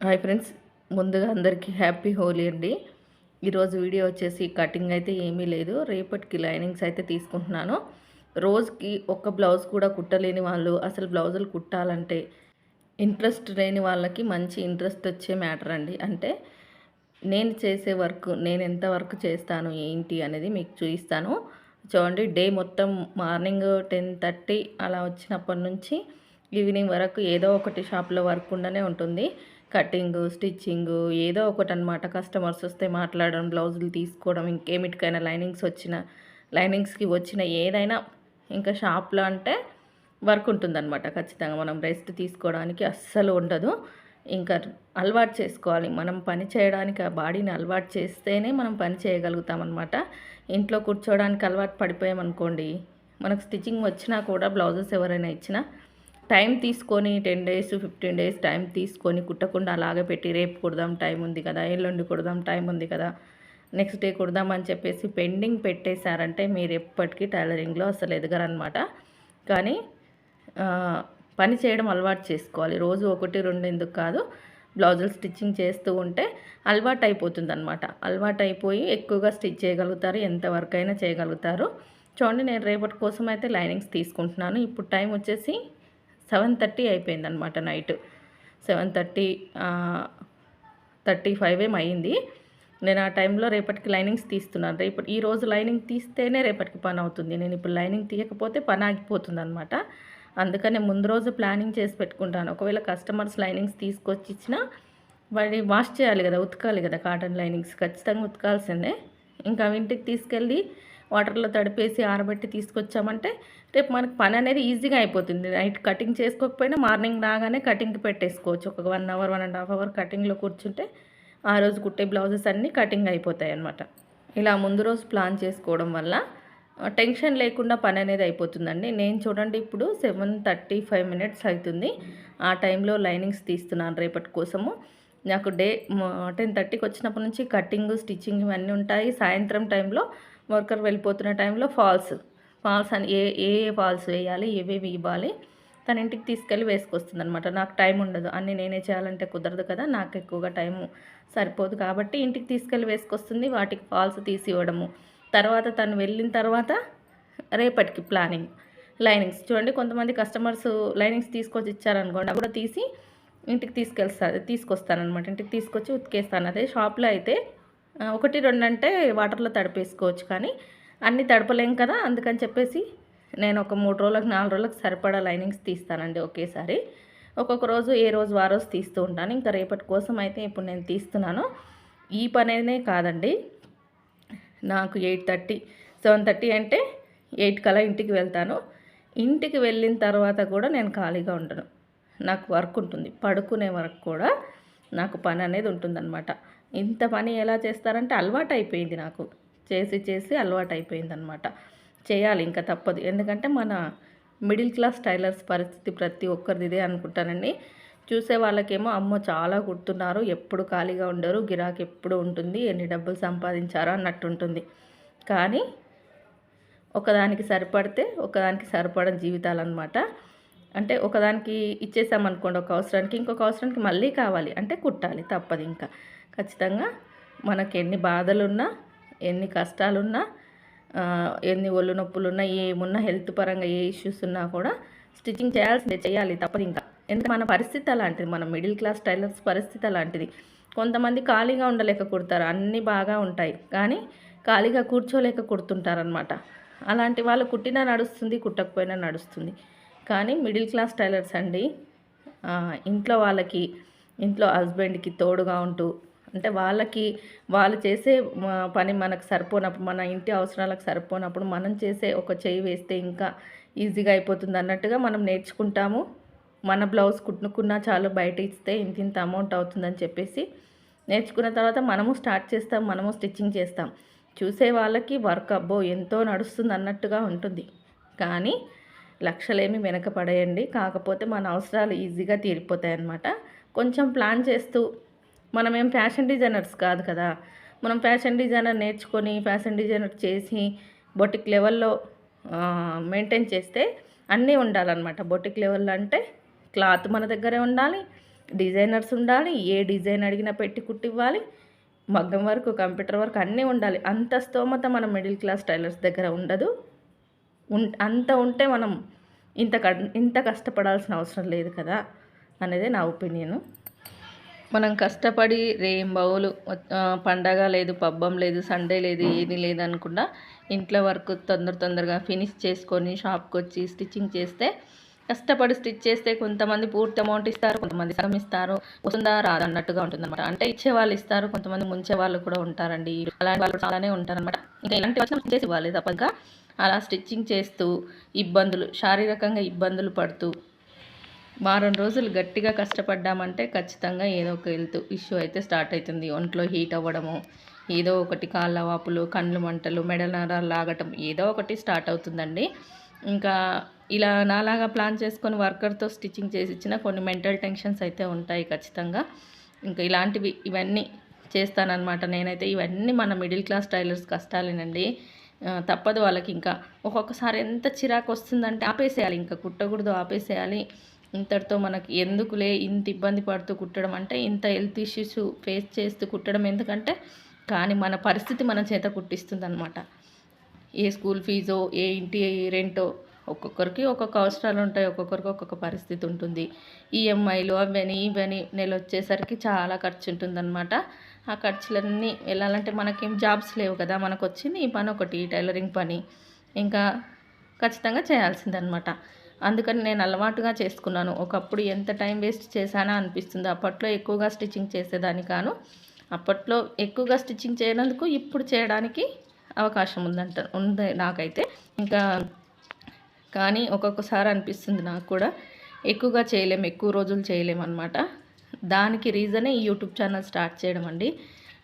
Hi friends ముందుగా అందరికీ happy Holi అండి. ఈరోజు వీడియో వచ్చేసి కటింగ్ అయితే ఏమీ లేదు. రేపటికి లైనింగ్స్ అయితే తీసుకుంటున్నాను. రోజుకి ఒక్క బ్లౌజ్ కూడా కుట్టలేని వాళ్ళు అసలు బ్లౌజులు కుట్టాలంటే ఇంట్రెస్ట్ లేని వాళ్ళకి మంచి ఇంట్రెస్ట్ వచ్చే మ్యాటర్ అండి. అంటే నేను చేసే వర్క్ నేను ఎంత వర్క్ చేస్తాను ఏంటి అనేది మీకు చూపిస్తాను. చూడండి డే మొత్తం మార్నింగ్ టెన్ థర్టీ అలా వచ్చినప్పటి నుంచి ఈవినింగ్ వరకు ఏదో ఒకటి షాప్లో వర్క్ ఉండనే ఉంటుంది. కటింగ్ స్టిచ్చింగ్ ఏదో ఒకటి అనమాట కస్టమర్స్ వస్తే మాట్లాడడం బ్లౌజులు తీసుకోవడం ఇంకేమిటికైనా లైనింగ్స్ వచ్చిన లైనింగ్స్కి వచ్చిన ఏదైనా ఇంకా షాప్లో అంటే వర్క్ ఉంటుందన్నమాట. ఖచ్చితంగా మనం రెస్ట్ తీసుకోవడానికి అస్సలు ఉండదు. ఇంకా అలవాటు చేసుకోవాలి. మనం పని చేయడానికి ఆ బాడీని అలవాటు చేస్తేనే మనం పని చేయగలుగుతాం అనమాట ఇంట్లో కూర్చోవడానికి అలవాటు పడిపోయామనుకోండి మనకు స్టిచ్చింగ్ వచ్చినా కూడా బ్లౌజెస్ ఎవరైనా ఇచ్చినా టైం తీసుకొని ten days fifteen days time తీసుకొని కుట్టకుండా అలాగే పెట్టి రేపు కుడదాం టైం ఉంది కదా ఎల్లుండి కుడదాం టైం ఉంది కదా నెక్స్ట్ డే కుడదాం అని చెప్పేసి పెండింగ్ పెట్టేశారంటే మీరు ఎప్పటికీ టైలరింగ్లో అసలు ఎదగరనమాట కానీ పని చేయడం అలవాటు చేసుకోవాలి. రోజు ఒకటి రెండు ఎందుకు కాదు బ్లౌజులు స్టిచ్చింగ్ చేస్తూ ఉంటే అలవాటు అయిపోతుంది అనమాట అలవాటు అయిపోయి ఎక్కువగా స్టిచ్ చేయగలుగుతారు ఎంత వర్క్ అయినా చేయగలుగుతారు. చూడండి నేను రేపటి కోసం అయితే లైనింగ్స్ తీసుకుంటున్నాను. ఇప్పుడు టైం వచ్చేసి సెవెన్ థర్టీ అయిపోయిందనమాట night. Seven thirty thirty five ఏం అయింది నేను ఆ టైంలో రేపటికి లైనింగ్స్ తీస్తున్నాను. రేపటి ఈ రోజు లైనింగ్ తీస్తేనే రేపటికి పని అవుతుంది. నేను ఇప్పుడు లైనింగ్ తీయకపోతే పని ఆగిపోతుంది అనమాట అందుకనే ముందు రోజు ప్లానింగ్ చేసి పెట్టుకుంటాను. ఒకవేళ కస్టమర్స్ లైనింగ్స్ తీసుకొచ్చి ఇచ్చినా వాడి వాష్ చేయాలి కదా ఉతకాలి కదా కాటన్ లైనింగ్స్. ఖచ్చితంగా ఉతకాల్సిందే. ఇంకా ఇంటికి తీసుకెళ్ళి వాటర్లో తడిపేసి ఆరబెట్టి తీసుకొచ్చామంటే రేపు మనకు పని అనేది ఈజీగా అయిపోతుంది. నైట్ కటింగ్ చేసుకోకపోయినా మార్నింగ్ రాగానే కటింగ్కి పెట్టేసుకోవచ్చు. ఒక one hour one and half hour కటింగ్లో కూర్చుంటే ఆ రోజు కుట్టే బ్లౌజెస్ అన్నీ కటింగ్ అయిపోతాయి అన్నమాట. ఇలా ముందు రోజు ప్లాన్ చేసుకోవడం వల్ల టెన్షన్ లేకుండా పని అనేది అయిపోతుందండి. నేను చూడండి ఇప్పుడు సెవెన్ థర్టీ ఫైవ్ మినిట్స్ అవుతుంది. ఆ టైంలో లైనింగ్స్ తీస్తున్నాను రేపటి కోసము. నాకు డే టెన్ థర్టీకి వచ్చినప్పటి నుంచి కటింగ్ స్టిచ్చింగ్ ఇవన్నీ ఉంటాయి. సాయంత్రం టైంలో వర్కర్ వెళ్ళిపోతున్న టైంలో ఫాల్స్. ఫాల్స్ అని ఏ ఏ ఫాల్స్ వేయాలి ఏవేవి ఇవ్వాలి తన ఇంటికి తీసుకెళ్ళి వేసుకొస్తుంది అనమాట నాకు టైం ఉండదు. అన్నీ నేనే చేయాలంటే కుదరదు కదా నాకు ఎక్కువగా టైము సరిపోదు కాబట్టి ఇంటికి తీసుకెళ్ళి వేసుకొస్తుంది వాటికి ఫాల్స్ తీసి ఇవ్వడము. తర్వాత తను వెళ్ళిన తర్వాత రేపటికి ప్లానింగ్. లైనింగ్స్. చూడండి కొంతమంది కస్టమర్స్ లైనింగ్స్ తీసుకొచ్చి ఇచ్చారనుకోండి అవి కూడా తీసి ఇంటికి తీసుకెళ్తారు తీసుకొస్తానమాట ఇంటికి తీసుకొచ్చి ఉతికేస్తాను. అదే షాప్లో అయితే ఒకటి రెండు అంటే వాటర్లో తడిపేసుకోవచ్చు కానీ అన్నీ తడపలేం కదా అందుకని చెప్పేసి నేను ఒక మూడు రోజులకు నాలుగు రోజులకు సరిపడా లైనింగ్స్ తీస్తానండి ఒకేసారి. ఒక్కొక్క రోజు ఏ రోజు ఆ రోజు తీస్తూ ఉంటాను. ఇంకా రేపటి కోసం అయితే ఇప్పుడు నేను తీస్తున్నాను. ఈ పనేనే కాదండి. నాకు ఎయిట్ థర్టీ సెవెన్ థర్టీ అంటే ఎయిట్ కల్లా ఇంటికి వెళ్తాను. ఇంటికి వెళ్ళిన తర్వాత కూడా నేను ఖాళీగా ఉండను. నాకు వర్క్ ఉంటుంది. పడుకునే వరకు కూడా నాకు పని అనేది ఉంటుందన్నమాట. ఇంత పని ఎలా చేస్తారంటే అలవాటు అయిపోయింది నాకు. చేసి చేసి అలవాటు అయిపోయింది అనమాట చేయాలి ఇంకా తప్పదు. ఎందుకంటే మన మిడిల్ క్లాస్ టైలర్స్ పరిస్థితి ప్రతి ఒక్కరిది ఇదే అనుకుంటానండి. చూసే వాళ్ళకేమో అమ్మో చాలా కుడుతున్నారు ఎప్పుడు ఖాళీగా ఉండరు గిరాకీ ఎప్పుడు ఉంటుంది ఎన్ని డబ్బులు సంపాదించారో అన్నట్టు ఉంటుంది కానీ ఒకదానికి సరిపడితే ఒకదానికి సరిపడని జీవితాలు అనమాట అంటే ఒకదానికి ఇచ్చేసామనుకోండి ఒక అవసరానికి ఇంకొక అవసరానికి మళ్ళీ కావాలి. అంటే కుట్టాలి తప్పదు ఇంకా. ఖచ్చితంగా మనకి ఎన్ని బాధలున్నా ఎన్ని కష్టాలున్నా ఎన్ని ఒళ్ళు నొప్పులున్నా ఏమున్నా హెల్త్ పరంగా ఏ ఇష్యూస్ ఉన్నా కూడా స్టిచ్చింగ్ చేయాల్సిందే చేయాలి తప్పదు ఇంకా. ఎందుకంటే మన పరిస్థితి అలాంటిది మన మిడిల్ క్లాస్ టైలర్స్ పరిస్థితి అలాంటిది. కొంతమంది ఖాళీగా ఉండలేక కుడతారు అన్నీ బాగా ఉంటాయి. కానీ ఖాళీగా కూర్చోలేక కుడుతుంటారనమాట అలాంటి వాళ్ళు కుట్టినా నడుస్తుంది కుట్టకపోయినా నడుస్తుంది. కానీ మిడిల్ క్లాస్ టైలర్స్ అండి ఇంట్లో వాళ్ళకి ఇంట్లో హస్బెండ్కి తోడుగా ఉంటూ అంటే వాళ్ళకి వాళ్ళు చేసే పని మనకు సరిపోనప్పుడు మన ఇంటి అవసరాలకు సరిపోనప్పుడు మనం చేసే ఒక చేయి వేస్తే ఇంకా ఈజీగా అయిపోతుంది అన్నట్టుగా మనం నేర్చుకుంటాము. మన బ్లౌజ్ కుట్టుకున్నా చాలు బయట ఇస్తే ఇంత ఇంత అమౌంట్ అవుతుందని చెప్పేసి నేర్చుకున్న తర్వాత మనము స్టార్ట్ చేస్తాం మనము స్టిచ్చింగ్ చేస్తాం. చూసే వాళ్ళకి వర్క్ అబ్బో ఎంతో నడుస్తుంది అన్నట్టుగా ఉంటుంది. కానీ లక్షలేమి వెనకపడేయండి కాకపోతే మన అవసరాలు ఈజీగా తీరిపోతాయి అన్నమాట కొంచెం ప్లాన్ చేస్తూ మనం ఏం ఫ్యాషన్ డిజైనర్స్ కాదు కదా. మనం ఫ్యాషన్ డిజైనర్ నేర్చుకొని ఫ్యాషన్ డిజైనర్ చేసి బొటిక్ లెవెల్లో మెయింటైన్ చేస్తే అన్నీ ఉండాలన్నమాట. బొటిక్ లెవెల్లో అంటే క్లాత్ మన దగ్గరే ఉండాలి డిజైనర్స్ ఉండాలి ఏ డిజైన్ అడిగినా పెట్టి కుట్టివ్వాలి మగ్గం వరకు కంప్యూటర్ వరకు అన్నీ ఉండాలి. అంత స్తోమత మనం మిడిల్ క్లాస్ టైలర్స్ దగ్గర ఉండదు. ఉం అంత ఉంటే మనం ఇంత ఇంత కష్టపడాల్సిన అవసరం లేదు కదా అనేది నా ఒపీనియను. మనం కష్టపడి రేంబవులు పండగ లేదు పబ్బం లేదు సండే లేదు ఏది లేదు అనుకుండా ఇంట్లో వర్క్ తొందర తొందరగా ఫినిష్ చేసుకొని షాప్కి వచ్చి స్టిచ్చింగ్ చేస్తే కష్టపడి స్టిచ్ చేస్తే కొంతమంది పూర్తి అమౌంట్ ఇస్తారు కొంతమంది సగం ఇస్తారు వస్తుందా రాదన్నట్టుగా ఉంటుంది అనమాట అంటే ఇచ్చే వాళ్ళు ఇస్తారు కొంతమంది ముంచే వాళ్ళు కూడా ఉంటారండి. అలాంటి వాళ్ళు చాలానే ఉంటారనమాట ఇంకా ఇలాంటి వచ్చిన చేసి ఇవ్వాలి తప్పక అలా స్టిచ్చింగ్ చేస్తూ ఇబ్బందులు శారీరకంగా ఇబ్బందులు పడుతూ వారం రోజులు గట్టిగా కష్టపడ్డామంటే ఖచ్చితంగా ఏదో ఒక హెల్త్ ఇష్యూ అయితే స్టార్ట్ అవుతుంది. ఒంట్లో హీట్ అవ్వడము ఏదో ఒకటి కాళ్ళ వాపులు కండ్లు మంటలు మెడల నరాలు లాగటం ఏదో ఒకటి స్టార్ట్ అవుతుందండి. ఇంకా ఇలా నాలాగా ప్లాన్ చేసుకొని వర్కర్తో స్టిచ్చింగ్ చేసి ఇచ్చిన కొన్ని మెంటల్ టెన్షన్స్ అయితే ఉంటాయి ఖచ్చితంగా. ఇంకా ఇలాంటివి ఇవన్నీ చేస్తానన్నమాట. నేనైతే ఇవన్నీ మన మిడిల్ క్లాస్ టైలర్స్ కష్టాలేనండి. తప్పదు వాళ్ళకి ఇంకా. ఒక్కొక్కసారి ఎంత చిరాకు వస్తుందంటే ఆపేసేయాలి ఇంకా కుట్టకూడదు ఆపేసేయాలి. ఇంతటితో మనకి ఎందుకులే ఇంత ఇబ్బంది పడుతూ కుట్టడం అంటే ఇంత హెల్త్ ఇష్యూస్ ఫేస్ చేస్తూ కుట్టడం ఎందుకంటే కానీ మన పరిస్థితి మన చేత కుట్టిస్తుంది అనమాట ఏ స్కూల్ ఫీజో ఏ ఇంటి రెంటో ఒక్కొక్కరికి ఒక్కొక్క అవసరాలు ఉంటాయి ఒక్కొక్కరికి ఒక్కొక్క పరిస్థితి ఉంటుంది. ఈఎంఐలు అవని ఇవని నెల వచ్చేసరికి చాలా ఖర్చు ఉంటుందన్నమాట ఆ ఖర్చులన్నీ వెళ్ళాలంటే మనకేం జాబ్స్ లేవు కదా మనకు వచ్చింది ఈ పని ఒకటి టైలరింగ్ పని. ఇంకా ఖచ్చితంగా చేయాల్సిందనమాట అందుకని నేను అలవాటుగా చేసుకున్నాను. ఒకప్పుడు ఎంత టైం వేస్ట్ చేశానా అనిపిస్తుంది. అప్పట్లో ఎక్కువగా స్టిచ్చింగ్ చేసేదాన్ని కాను. అప్పట్లో ఎక్కువగా స్టిచ్చింగ్ చేయనందుకు ఇప్పుడు చేయడానికి అవకాశం ఉందంట ఉంది నాకైతే. ఇంకా కానీ ఒక్కొక్కసారి అనిపిస్తుంది నాకు కూడా. ఎక్కువగా చేయలేము ఎక్కువ రోజులు చేయలేము అనమాట దానికి రీజనే ఈ యూట్యూబ్ ఛానల్ స్టార్ట్ చేయడం అండి.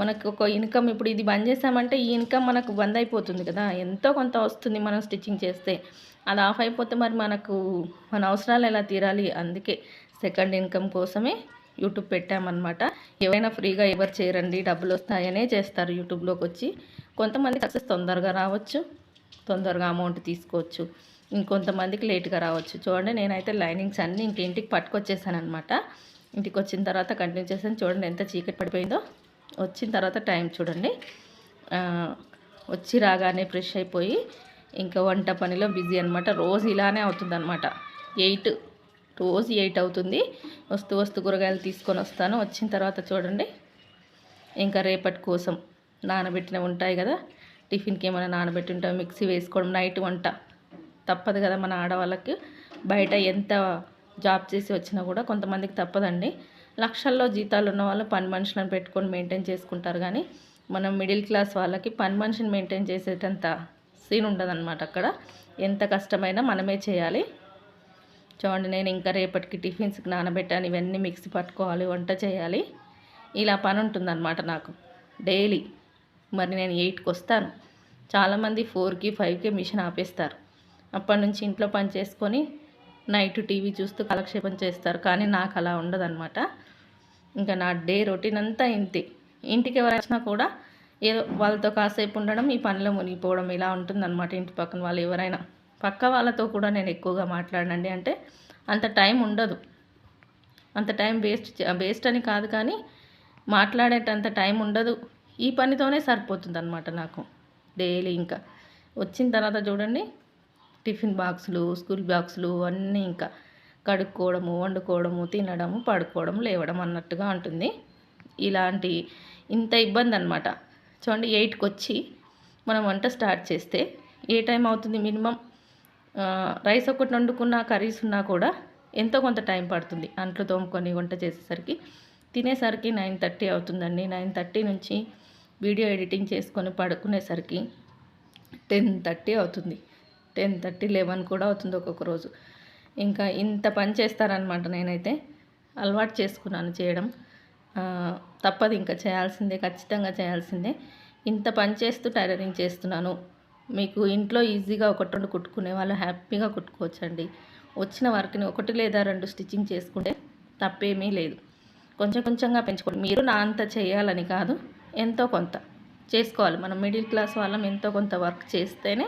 మనకు ఒక ఇన్కమ్ ఇప్పుడు ఇది బంద్ చేసామంటే ఈ ఇన్కమ్ మనకు బంద్ అయిపోతుంది కదా. ఎంతో కొంత వస్తుంది మనం స్టిచ్చింగ్ చేస్తే. అది ఆఫ్ అయిపోతే మరి మనకు మన అవసరాలు ఎలా తీరాలి? అందుకే సెకండ్ ఇన్కమ్ కోసమే యూట్యూబ్ పెట్టామన్నమాట. ఎవరైనా ఫ్రీగా ఎవరు చేయరండి. డబ్బులు వస్తాయనే చేస్తారు యూట్యూబ్లోకి వచ్చి. కొంతమంది సక్సెస్ తొందరగా రావచ్చు తొందరగా అమౌంట్ తీసుకోవచ్చు. ఇంకొంతమందికి లేట్గా రావచ్చు. చూడండి నేనైతే లైనింగ్స్ అన్నీ ఇంక ఇంటికి పట్టుకొచ్చేసాను అనమాట ఇంటికి వచ్చిన తర్వాత కంటిన్యూ చేసాను చూడండి ఎంత చీకటి పడిపోయిందో. వచ్చిన తర్వాత టైం చూడండి. వచ్చి రాగానే ఫ్రెష్ అయిపోయి ఇంకా వంట పనిలో బిజీ అనమాట రోజు ఇలానే అవుతుంది అనమాట ఎయిట్ రోజు ఎయిట్ అవుతుంది. వస్తూ వస్తు కూరగాయలు తీసుకొని వస్తాను. వచ్చిన తర్వాత చూడండి. ఇంకా రేపటి కోసం నానబెట్టినవి ఉంటాయి కదా. టిఫిన్కి ఏమైనా నానబెట్టి ఉంటాం. మిక్సీ వేసుకోవడం నైట్ వంట. తప్పదు కదా మన ఆడవాళ్ళకి. బయట ఎంత జాబ్ చేసి వచ్చినా కూడా కొంతమందికి తప్పదండి. లక్షల్లో జీతాలు ఉన్న వాళ్ళు పని మనుషులను పెట్టుకొని మెయింటైన్ చేసుకుంటారు కానీ మనం మిడిల్ క్లాస్ వాళ్ళకి పని మనిషిని మెయింటైన్ చేసేటంత సీన్ ఉండదన్నమాట అక్కడ. ఎంత కష్టమైనా మనమే చేయాలి. చూడండి నేను ఇంకా రేపటికి టిఫిన్స్కి నానబెట్టాను ఇవన్నీ మిక్సీ పట్టుకోవాలి వంట చేయాలి. ఇలా పని ఉంటుందన్నమాట నాకు డైలీ. మరి నేను ఎయిట్కి వస్తాను. చాలామంది ఫోర్కి ఫైవ్కి మిషన్ ఆపేస్తారు. అప్పటి నుంచి ఇంట్లో పని చేసుకొని నైట్ టీవీ చూస్తూ కాలక్షేపం చేస్తారు. కానీ నాకు అలా ఉండదన్నమాట. ఇంకా నా డే రొటీన్ అంతా ఇంతే. ఇంటికి ఎవరు వచ్చినా కూడా ఏదో వాళ్ళతో కాసేపు ఉండడం ఈ పనిలో మునిగిపోవడం ఇలా ఉంటుందన్నమాట ఇంటి పక్కన వాళ్ళు ఎవరైనా. పక్క వాళ్ళతో కూడా నేను ఎక్కువగా మాట్లాడనండి. అంటే అంత టైం ఉండదు. అంత టైం వేస్ట్ వేస్ట్ అని కాదు కానీ మాట్లాడేటంత టైం ఉండదు. ఈ పనితోనే సరిపోతుంది అనమాట నాకు డైలీ ఇంకా. వచ్చిన తర్వాత చూడండి టిఫిన్ బాక్సులు స్కూల్ బాక్సులు అన్నీ ఇంకా. కడుక్కోవడము వండుకోవడము తినడము పడుకోవడం లేవడం అన్నట్టుగా ఉంటుంది ఇలాంటి ఇంత ఇబ్బంది అనమాట చూడండి ఎయిట్కి వచ్చి మనం వంట స్టార్ట్ చేస్తే ఏ టైం అవుతుంది మినిమం? రైస్ ఒకటి వండుకున్న కర్రీస్ ఉన్నా కూడా ఎంతో కొంత టైం పడుతుంది అంట్లు తోముకొని వంట చేసేసరికి. తినేసరికి నైన్ థర్టీ అవుతుందండి. నైన్ థర్టీ నుంచి వీడియో ఎడిటింగ్ చేసుకొని పడుకునేసరికి టెన్ థర్టీ అవుతుంది. టెన్ థర్టీ లెవెన్ కూడా అవుతుంది ఒక్కొక్క రోజు. ఇంకా ఇంత పని చేస్తారనమాట నేనైతే. అలవాటు చేసుకున్నాను చేయడం. తప్పదు ఇంకా చేయాల్సిందే ఖచ్చితంగా చేయాల్సిందే. ఇంత పని చేస్తూ టైలరింగ్ చేస్తున్నాను. మీకు ఇంట్లో ఈజీగా ఒకటి రెండు కుట్టుకునే వాళ్ళు హ్యాపీగా కుట్టుకోవచ్చండి. వచ్చిన వర్క్ని ఒకటి లేదా రెండు స్టిచ్చింగ్ చేసుకుంటే తప్పేమీ లేదు. కొంచెం కొంచెంగా పెంచుకోండి. మీరు నా అంత చేయాలని కాదు ఎంతో కొంత. చేసుకోవాలి. మనం మిడిల్ క్లాస్ వాళ్ళం ఎంతో కొంత వర్క్ చేస్తేనే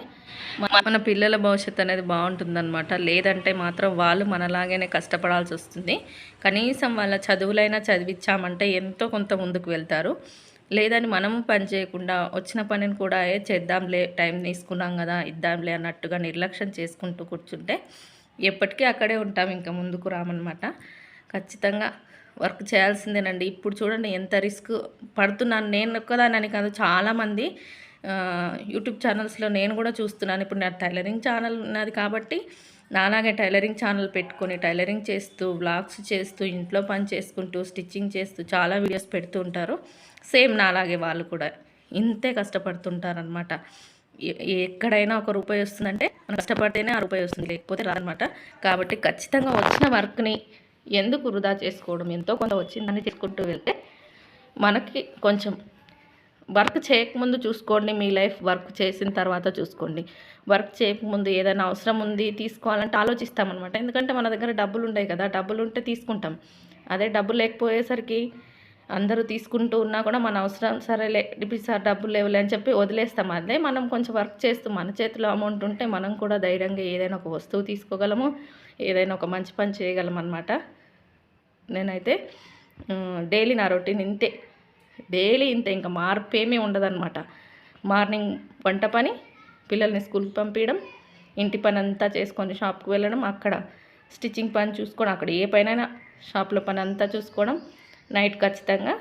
మన- పిల్లల భవిష్యత్తు అనేది బాగుంటుందన్నమాట. లేదంటే మాత్రం వాళ్ళు మనలాగానే కష్టపడాల్సి వస్తుంది. కనీసం వాళ్ళ చదువులైనా చదివించామంటే ఎంతో కొంత ముందుకు వెళ్తారు. లేదని మనము పని చేయకుండా వచ్చిన పనిని కూడా ఏ చేద్దాంలే టైం తీసుకున్నాం కదా ఇద్దాంలే అన్నట్టుగా నిర్లక్ష్యం చేసుకుంటూ కూర్చుంటే ఎప్పటికీ అక్కడే ఉంటాం ఇంకా ముందుకు రామన్నమాట. ఖచ్చితంగా వర్క్ చేయాల్సిందేనండి. ఇప్పుడు చూడండి ఎంత రిస్క్ పడుతున్నాను. నేను ఒక్కదానని కాదు చాలామంది యూట్యూబ్ ఛానల్స్లో నేను కూడా చూస్తున్నాను. ఇప్పుడు నా టైలరింగ్ ఛానల్ ఉన్నది కాబట్టి నాలాగే టైలరింగ్ ఛానల్ పెట్టుకొని టైలరింగ్ చేస్తూ వ్లాగ్స్ చేస్తూ ఇంట్లో పని చేసుకుంటూ స్టిచ్చింగ్ చేస్తూ చాలా వీడియోస్ పెడుతూ ఉంటారు. సేమ్ నాలాగే వాళ్ళు కూడా ఇంతే కష్టపడుతుంటారనమాట ఎక్కడైనా ఒక రూపాయి వస్తుందంటే మనం కష్టపడితేనే ఆ రూపాయి వస్తుంది లేకపోతే రాదనమాట కాబట్టి ఖచ్చితంగా వచ్చిన వర్క్ని ఎందుకు వృధా చేసుకోవడం? ఎంతో కొంత వచ్చిందని తీసుకుంటూ వెళ్తే మనకి కొంచెం వర్క్ చేయకముందు చూసుకోండి మీ లైఫ్ వర్క్ చేసిన తర్వాత చూసుకోండి. వర్క్ చేయకముందు ఏదైనా అవసరం ఉంది తీసుకోవాలంటే ఆలోచిస్తామన్నమాట. ఎందుకంటే మన దగ్గర డబ్బులు ఉంటాయి కదా డబ్బులు ఉంటే తీసుకుంటాం. అదే డబ్బులు లేకపోయేసరికి అందరూ తీసుకుంటూ ఉన్నా కూడా మన అవసరం సరేలే ఇప్పుడు సార్ డబ్బులు లేవులే అని చెప్పి వదిలేస్తాం. అదే మనం కొంచెం వర్క్ చేస్తూ మన చేతిలో అమౌంట్ ఉంటే మనం కూడా ధైర్యంగా ఏదైనా ఒక వస్తువు తీసుకోగలము. ఏదైనా ఒక మంచి పని చేయగలం అనమాట నేనైతే డైలీ నా రొటీన్ ఇంతే. డైలీ ఇంతే ఇంకా మార్పు ఏమీ ఉండదన్నమాట. మార్నింగ్ వంట పని పిల్లల్ని స్కూల్కి పంపించడం ఇంటి పని అంతా చేసుకొని షాప్కి వెళ్ళడం అక్కడ స్టిచ్చింగ్ పని చూసుకోవడం అక్కడ ఏ పనైనా షాప్లో పని అంతా చూసుకోవడం నైట్ ఖచ్చితంగా.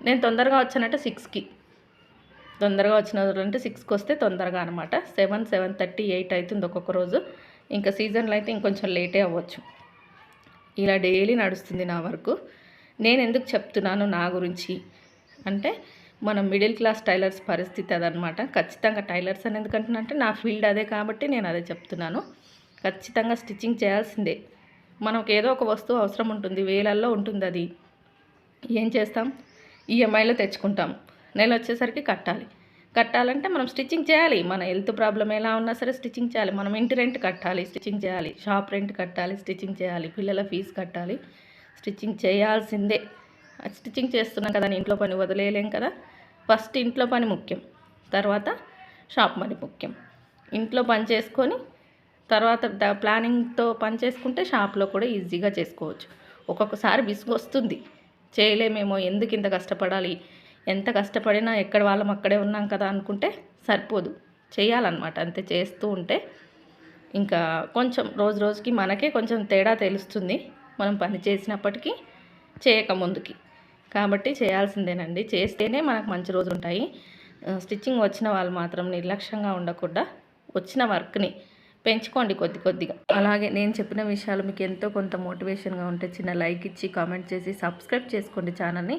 నేను తొందరగా వచ్చానంటే సిక్స్కి. తొందరగా వచ్చిన అంటే సిక్స్కి వస్తే తొందరగా అనమాట సెవెన్ సెవెన్ థర్టీ ఎయిట్ అవుతుంది ఒక్కొక్క రోజు. ఇంకా సీజన్లో అయితే ఇంకొంచెం లేటే అవ్వచ్చు. ఇలా డైలీ నడుస్తుంది నా వరకు. నేను ఎందుకు చెప్తున్నాను నా గురించి. అంటే మనం మిడిల్ క్లాస్ టైలర్స్ పరిస్థితి అదనమాట. ఖచ్చితంగా టైలర్స్ అని ఎందుకంటున్నా అంటే నా ఫీల్డ్ అదే కాబట్టి నేను అదే చెప్తున్నాను. ఖచ్చితంగా స్టిచ్చింగ్ చేయాల్సిందే. మనకు ఏదో ఒక వస్తువు అవసరం ఉంటుంది వేలల్లో ఉంటుంది అది. ఏం చేస్తాం? ఈఎంఐలో తెచ్చుకుంటాం. నెల వచ్చేసరికి కట్టాలి. కట్టాలంటే మనం స్టిచ్చింగ్ చేయాలి. మన హెల్త్ ప్రాబ్లం ఎలా ఉన్నా సరే స్టిచ్చింగ్ చేయాలి. మనం ఇంటి రెంట్ కట్టాలి స్టిచ్చింగ్ చేయాలి. షాప్ రెంట్ కట్టాలి స్టిచ్చింగ్ చేయాలి. పిల్లల ఫీజు కట్టాలి. స్టిచ్చింగ్ చేయాల్సిందే. స్టిచ్చింగ్ చేస్తున్నాం కదా అని ఇంట్లో పని వదిలేయలేం కదా. ఫస్ట్ ఇంట్లో పని ముఖ్యం. తర్వాత షాప్ పని ముఖ్యం. ఇంట్లో పని చేసుకొని తర్వాత ద- ప్లానింగ్తో పని చేసుకుంటే షాప్లో కూడా ఈజీగా చేసుకోవచ్చు. ఒక్కొక్కసారి విసుగు వస్తుంది చేయలేమేమో ఎందుకు ఇంత కష్టపడాలి? ఎంత కష్టపడినా ఎక్కడ వాళ్ళం అక్కడే ఉన్నాం కదా అనుకుంటే సరిపోదు. చేయాలన్నమాట అంతే చేస్తూ ఉంటే. ఇంకా కొంచెం రోజు రోజుకి మనకే కొంచెం తేడా తెలుస్తుంది. మనం పని చేసినప్పటికీ చేయక ముందుకి. కాబట్టి చేయాల్సిందేనండి. చేస్తేనే మనకు మంచి రోజులు ఉంటాయి. స్టిచ్చింగ్ వచ్చిన వాళ్ళు మాత్రం నిర్లక్ష్యంగా ఉండకుండా వచ్చిన వర్క్ని పెంచుకోండి కొద్ది కొద్దిగా. అలాగే నేను చెప్పిన విషయాలు మీకు ఎంతో కొంత మోటివేషన్గా ఉంటే చిన్న లైక్ ఇచ్చి కామెంట్ చేసి సబ్స్క్రైబ్ చేసుకోండి ఛానల్ని.